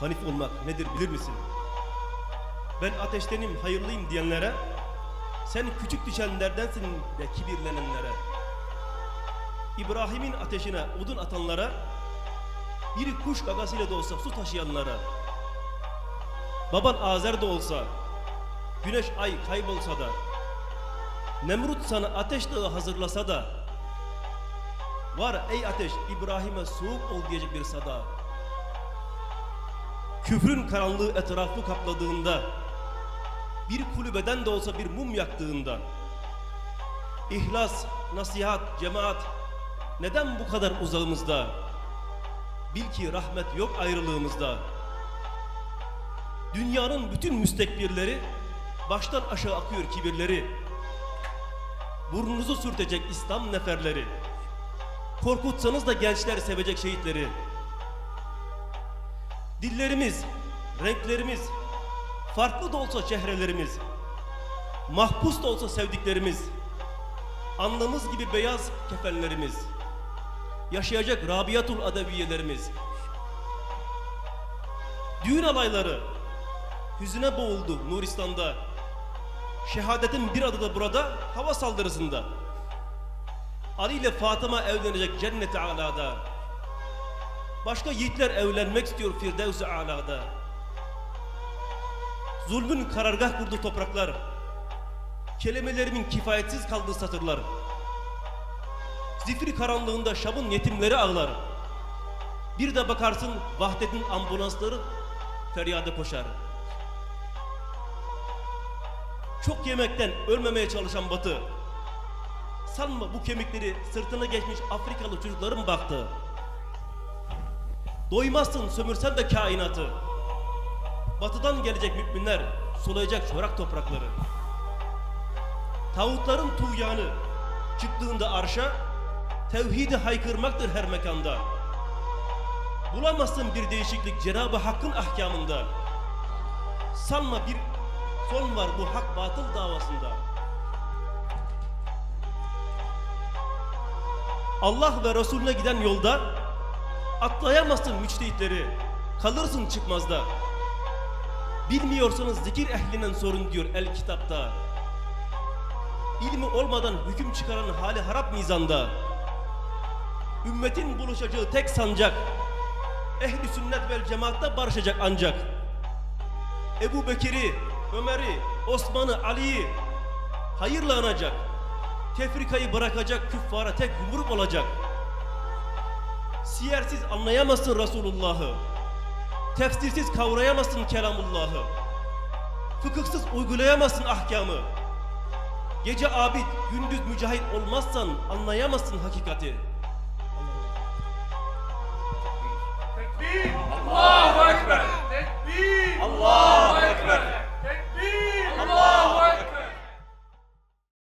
Hanif olmak nedir bilir misin? Ben ateştenim, hayırlıyım diyenlere, sen küçük düşenlerdensin ve kibirlenenlere, İbrahim'in ateşine odun atanlara, bir kuş gagasıyla da olsa su taşıyanlara, baban Azer de olsa, güneş ay kaybolsa da, Nemrut sana ateş dağı hazırlasa da, var ey ateş İbrahim'e soğuk ol diyecek bir sada. Küfrün karanlığı etrafı kapladığında, bir kulübeden de olsa bir mum yaktığında, ihlas, nasihat, cemaat neden bu kadar uzağımızda? Bil ki rahmet yok ayrılığımızda. Dünyanın bütün müstekbirleri baştan aşağı akıyor kibirleri. Burnunuzu sürtecek İslam neferleri. Korkutsanız da gençler sevecek şehitleri. Dillerimiz, renklerimiz, farklı da olsa çehrelerimiz, mahpus da olsa sevdiklerimiz, anlamız gibi beyaz kefenlerimiz, yaşayacak Rabiatul Adeviyelerimiz, düğün alayları hüzüne boğuldu Nuristan'da, şehadetin bir adı da burada hava saldırısında, Ali ile Fatıma evlenecek cennet-i alada, başka yiğitler evlenmek istiyor Firdevs-i alada, zulmün karargah kurduğu topraklar, kelimelerimin kifayetsiz kaldığı satırlar, zifiri karanlığında Şam'ın yetimleri ağlar, bir de bakarsın vahdetin ambulansları feryada koşar. Çok yemekten ölmemeye çalışan Batı, sanma bu kemikleri sırtına geçmiş Afrikalı çocukların baktı. Doymazsın sömürsen de kainatı. Batıdan gelecek müminler sulayacak çorak toprakları. Tağutların tuğyanı çıktığında arşa tevhidi haykırmaktır her mekanda. Bulamazsın bir değişiklik Cenab-ı Hakk'ın ahkamında. Sanma bir son var bu hak batıl davasında. Allah ve Resulüne giden yolda atlayamazsın müçtehitleri, kalırsın çıkmazda. Bilmiyorsanız zikir ehlinden sorun diyor el kitapta. İlmi olmadan hüküm çıkaran hali harap mizanda. Ümmetin buluşacağı tek sancak, ehli sünnet vel cemaatta barışacak ancak. Ebu Bekir'i, Ömer'i, Osman'ı, Ali'yi hayırla anacak. Tefrikayı bırakacak küffara tek yumruk olacak. Siyersiz anlayamazsın Resulullah'ı. Tefsirsiz kavrayamazsın kelamullah'ı. Fıkıhsız uygulayamazsın ahkamı. Gece abid, gündüz mücahit olmazsan anlayamazsın hakikati. Tekbir! Allah!